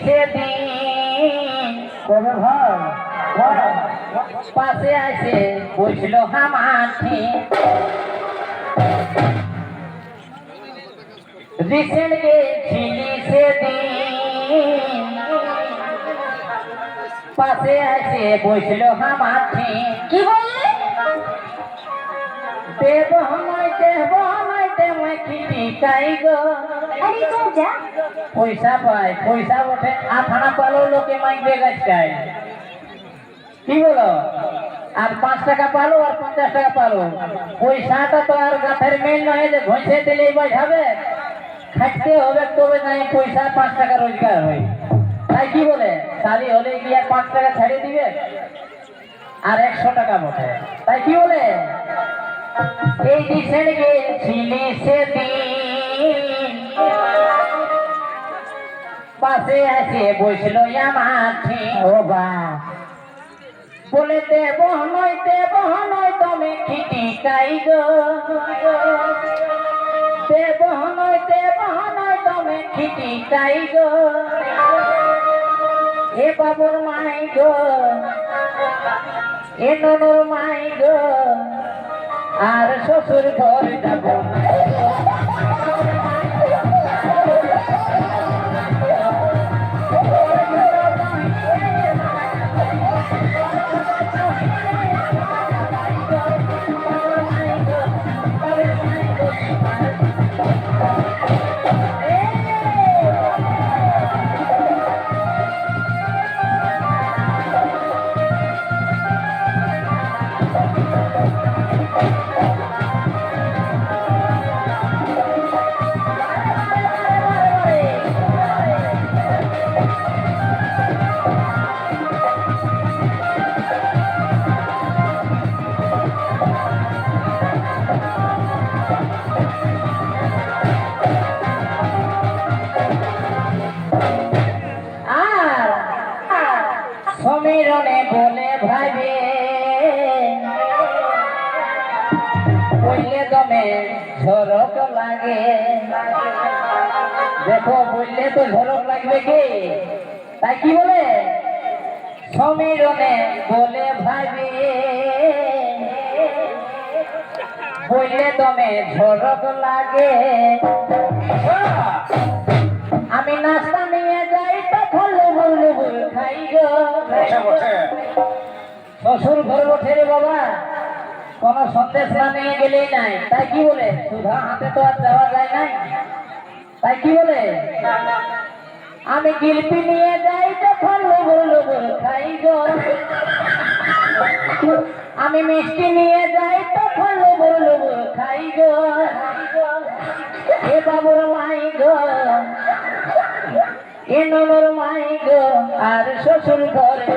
সেদিন কবে ভাই পাশে আসে বসল হামাঠি রিসেন্ট গেছিলি সেদিন পাশে আসে বসল হামাঠি কি বললি? দেব দেব নয় দেব খিটি কাই গো পয়সা পায়, পয়সা ওঠে আথানা পালো লোকে মাইকে গাছটায় কি বলো? আর পাঁচ টাকা পালো আর পঞ্চাশ টাকা পালো। পয়সাটা তো আর গাছের মেন নয় যে ঘষে দিলেই বাজ হবে। খাটতে হবে, তবে নাই পয়সা, পাঁচ টাকা রোজগার হয়। তাই কি বলে? শাড়ি হলে গিয়ে পাঁচ টাকা ছাড়িয়ে দিবে, আর একশো টাকা বটে। তাই কি বলে? এই রিসেন্ট গেছিলি সেদিন পাশে আছে বসল মাঠে। ও বা। বলে, দেব নয় দেব নয় তুমি খিটি কাই গো। দেব নয় দেব নয় তুমি খিটি কাই গো। এ বাবুর মাই গো, এ ননুর মাই গো, আর শ্বশুর ঘর যাব। বললে দমে ঝরক লাগে। দেখো বললে তো ঝরক লাগবে কি? তাই কি বলে? সমীরণে বলে ভাইবে বললে দমে ঝরক লাগে। আমি নাস্তা নিয়ে যাই তখন লুবুল লুবুল খাই গো। শ্বশুর ঘর বসে রে বাবা। কোন সন্দেশ না নিয়ে গেলেই নাই। তাই কি বলে? সুধা, হাতে তো আর যাওয়া যায় নাই। তাই কি বলে? আমি গিলপি নিয়ে যাই তখন লুবুল লুবুল খাই আমি মিষ্টি নিয়ে যাই তখন লুবুল লুবুল খাই গো। এ বাবুর মাই গো। এ ননর মাই গো। আর শ্বশুর ঘরে